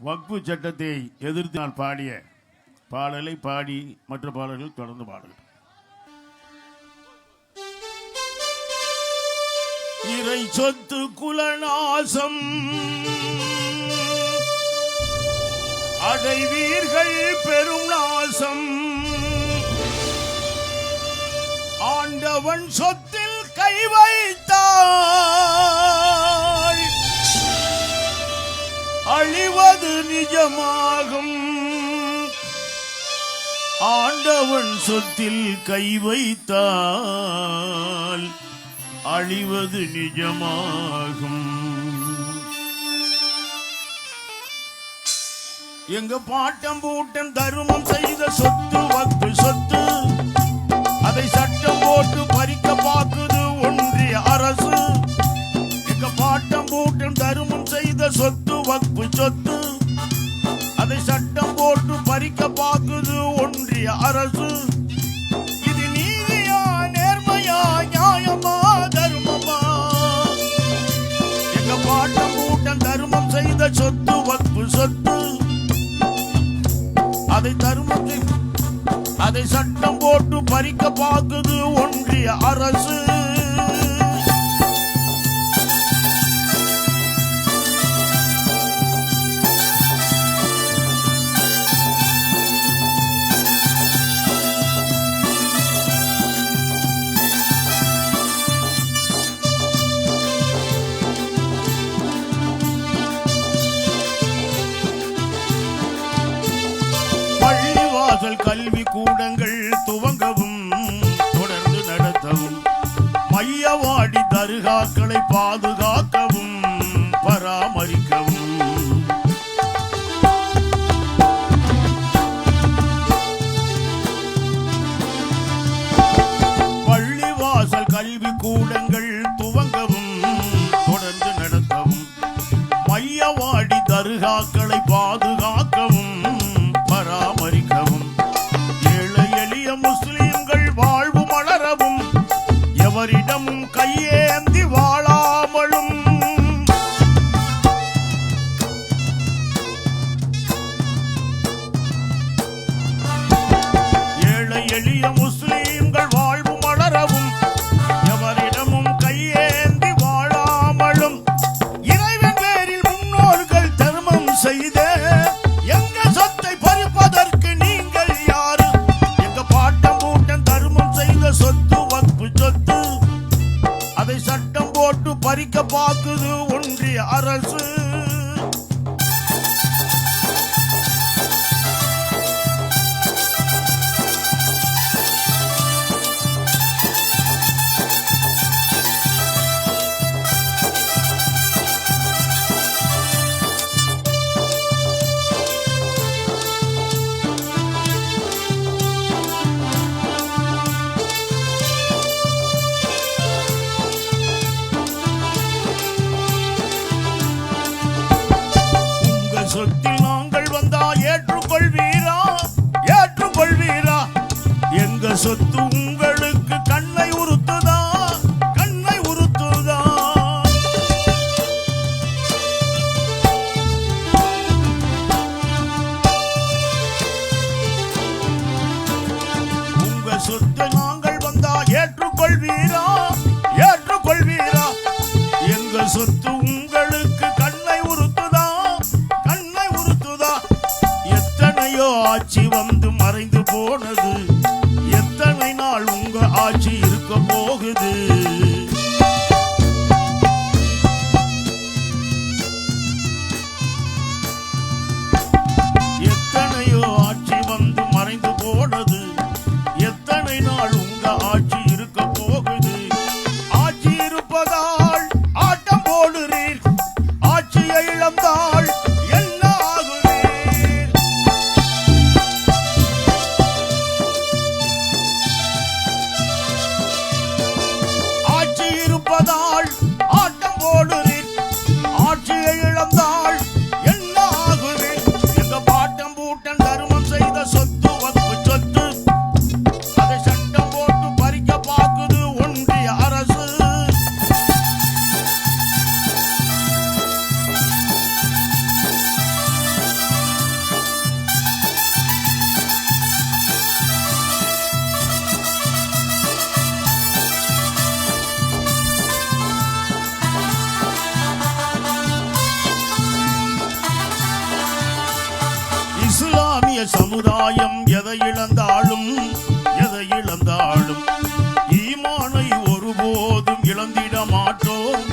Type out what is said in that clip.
வக்பு சட்டத்தை எதிர்த்து நான் பாடிய பாடலை பாடி மற்ற பாடல்கள் தொடர்ந்து பாடல் இறை சொத்து குலநாசம். அடைவீர்கள் பெரும் நாசம். ஆண்டவன் சொத்தில் கை வைத்தான் நிஜமாகும் ஆண்டவன் சொத்தில் கை வைத்தால் அழிவது நிஜமாகும். எங்க பாட்டம் பூட்டம் தருமம் செய்த சொத்து சொத்து வக்பு சொத்து அதை தருமத்தை அதை சட்டம் போட்டு பறிக்க பார்க்குது ஒன்றிய அரசு. பாடி தருகாக்களை பாதுகாக்கவும் பராமரிக்கவும். பள்ளிவாசல் கல்வி கூடங்கள் துவங்கவும் தொடர்ந்து நடத்தவும் மையவாடி தருகாக்களை பாதுகாக்கவும் பராமரிக்கவும். ஏழை எளிய முஸ்லிம்கள் வாழ்வு மலரவும் எவரிடமும் செய்த சொத்து உங்களுக்கு கண்ணை உறுத்துதா? கண்ணை உறுத்துதா? உங்க சொத்து நாங்கள் வந்தா ஏற்றுக்கொள்வீரா? ஏற்றுக்கொள்வீரா? எங்க சொத்து உங்களுக்கு கண்ணை உறுத்துதா? கண்ணை உறுத்துதா? எத்தனையோ ஆட்சி வந்த ஆட்சி இருக்க போகுது. ஆட்சி சமுதாயம் எதை இழந்தாலும் எதை இழந்தாலும் ஈமானை ஒருபோதும் இழந்திட மாட்டோம்.